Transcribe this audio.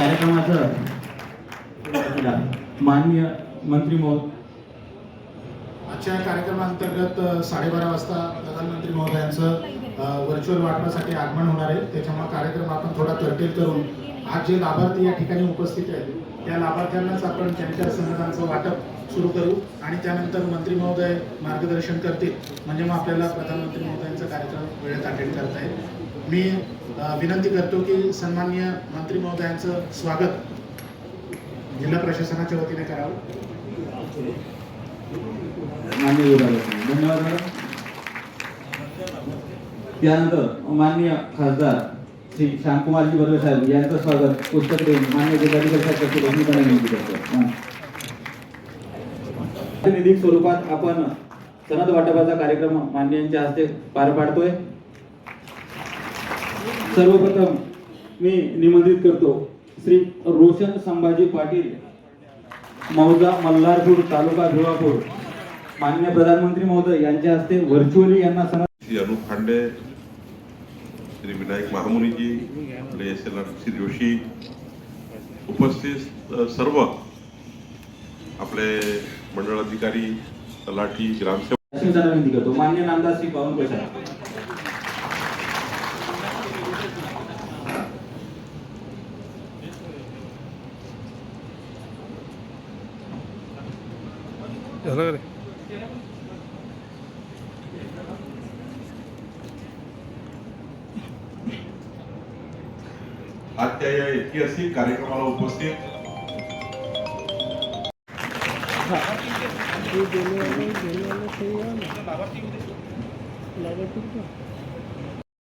कार्यक्रमाचं माननीय मंत्री महोदय आजच्या कार्यक्रमांतर्गत साडेबारा वाजता प्रधानमंत्री महोदयांचं व्हर्च्युअल वाटपासाठी आगमन होणार आहे. त्याच्यामुळे कार्यक्रम आपण थोडा तरटील करून आज जे लाभार्थी या ठिकाणी उपस्थित आहेत त्या लाभार्थ्यांनाच आपण त्यांच्या संघटनांचं वाटप सुरू करू आणि त्यानंतर मंत्री महोदय मार्गदर्शन करतील. म्हणजे मग आपल्याला प्रधानमंत्री महोदयांचा कार्यक्रम वेळेत अटेंड करता येईल. मी विनंती करतो की सन्माननीय मंत्री महोदयांचं स्वागत जिल्हा प्रशासनाच्या वतीने करावं. मान्य धन्यवाद त्यानंतर माननीय खासदार श्री श्यामकुमारजी बर्वे साहेब यांचं स्वागत पुस्तक देऊन मान्य जिल्हाधिकारी साहेब विनंती करतो निधी स्वरूपात आपण सनद वाटपाचा कार्यक्रम मान्यांच्या हस्ते पार पाडतोय. सर्वप्रथम मी निमंत्रित करतो श्री रोशन संभाजी पाटील मौजा मल्हारपूर तालुका भिवापूर माननीय प्रधानमंत्री महोदय यांच्या हस्ते व्हर्च्युअली यांना श्री अनुप खांडे श्री विनायक महामुनीजी आपले एस एल श्री जोशी उपस्थित सर्व आपले मंडळ अधिकारी तलाठी ग्रामसेवक विनंती करतो. मान्य नामदार श्री पवन साहेब आजच्या या ऐतिहासिक कार्यक्रमाला उपस्थित